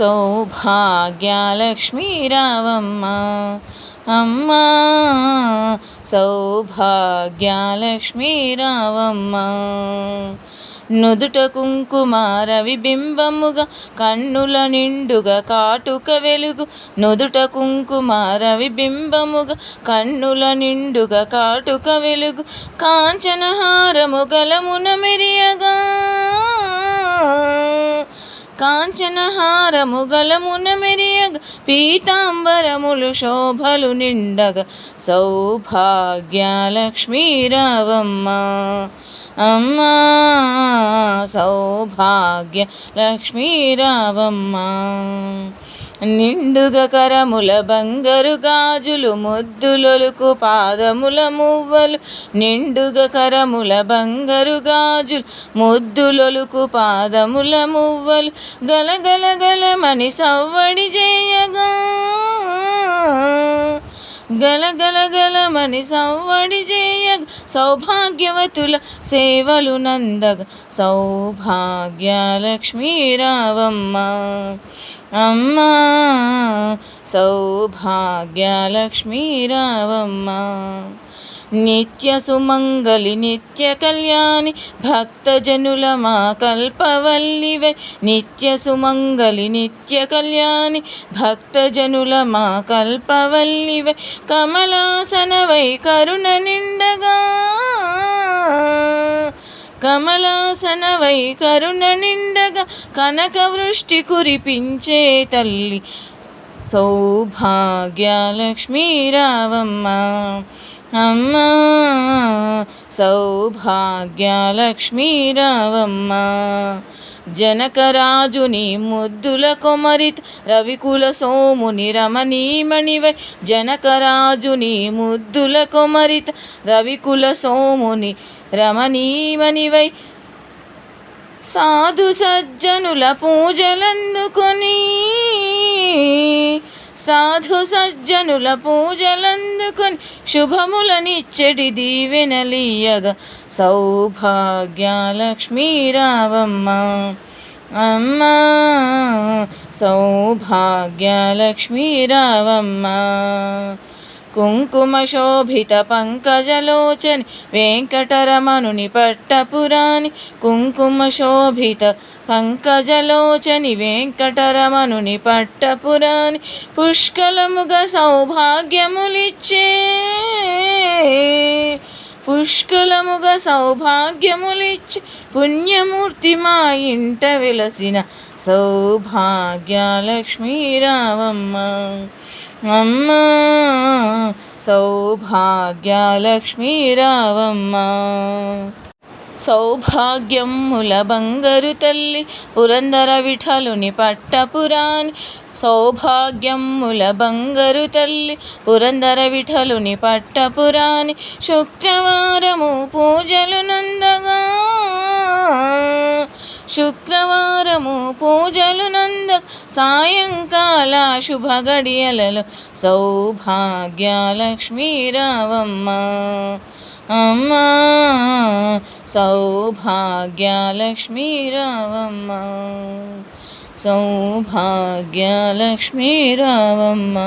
సౌభాగ్యలక్ష్మీ రావమ్మ అమ్మా సౌభాగ్యలక్ష్మీ రావమ్మ నుదుట కుంకుమార విబింబముగా కన్నుల నిండుగా కాటుక వెలుగు. నుదుట కుంకుమార విబింబముగా కన్నుల నిండుగా కాటుక వెలుగు. కాంచనహారము గలమున మెరియగా. కాంచనహారము గలమున మెరియగ పీతాంబరములు శోభలు నిండగ. సౌభాగ్య లక్ష్మీరావమ్మ అమ్మా సౌభాగ్య లక్ష్మీరావమ్మ నిండుగ కరముల బంగారు గాజులు ముద్దులొలుకు పాదముల మువ్వలు. నిండుగ కరముల బంగారు గాజులు ముద్దులొలుకు పాదముల మువ్వలు. గలగల గలమని సవ్వడి చేయగా గలగలగలమని సవ్వడి చేయగ సౌభాగ్యవతుల సేవలు నందగ. సౌభాగ్యలక్ష్మీ రావమ్మ అమ్మా. సౌభాగ్యలక్ష్మీ రావమ్మ. నిత్య సుమంగళి నిత్య కళ్యాణి భక్తజనుల మా కల్పవల్లివై. నిత్య సుమంగళి నిత్య కళ్యాణి భక్తజనుల మా కల్పవల్లివై. కమలాసనవై కరుణ నిండగా. కమలాసనవై కరుణ నిండగా. కనక వృష్టి కురిపించే తల్లి. సౌభాగ్యలక్ష్మీ రావమ్మ. అమ్మా సౌభాగ్యలక్ష్మీ రావమ్మ. జనకరాజుని ముద్దుల కొమరిత రవికుల సోముని రమణీమణివై. జనకరాజుని ముద్దుల కొమరిత రవికుల సోముని రమణీమణివై. సాధు సజ్జనుల పూజలందుకొని సాధు సజ్జనుల పూజలందుకొని శుభములనిచ్చడి దీవెనలీయగ సౌభాగ్యలక్ష్మీ రావమ్మ అమ్మా సౌభాగ్యలక్ష్మీ రావమ్మ కుంకుమ శోభిత పంకజలోచని వెంకటరమణుని పట్టపురాణి కుంకుమ శోభిత పంకజలోచని వెంకటరమణుని పట్టపురాణి పుష్కలముగ సౌభాగ్యములిచ్చే పుష్కలముగా సౌభాగ్యములిచ్చి పుణ్యమూర్తి మా ఇంట విలసిన సౌభాగ్యలక్ష్మీ రావమ్మ. అమ్మ సౌభాగ్యలక్ష్మీ రావమ్మ. సౌభాగ్యముల బంగరు తల్లి పురందర విఠలుని పట్టపురాణి. సౌభాగ్యముల బంగరు తల్లి పురందర విఠలుని పట్టపురాణి. శుక్రవారము పూజలు నందగా. శుక్రవారము పూజలు నంద. సాయంకాల శుభ గడియలలో సౌభాగ్య లక్ష్మీరావమ్మ అమ్మా సౌభాగ్యలక్ష్మీ రావమ్మ సౌభాగ్యలక్ష్మీ రావమ్మ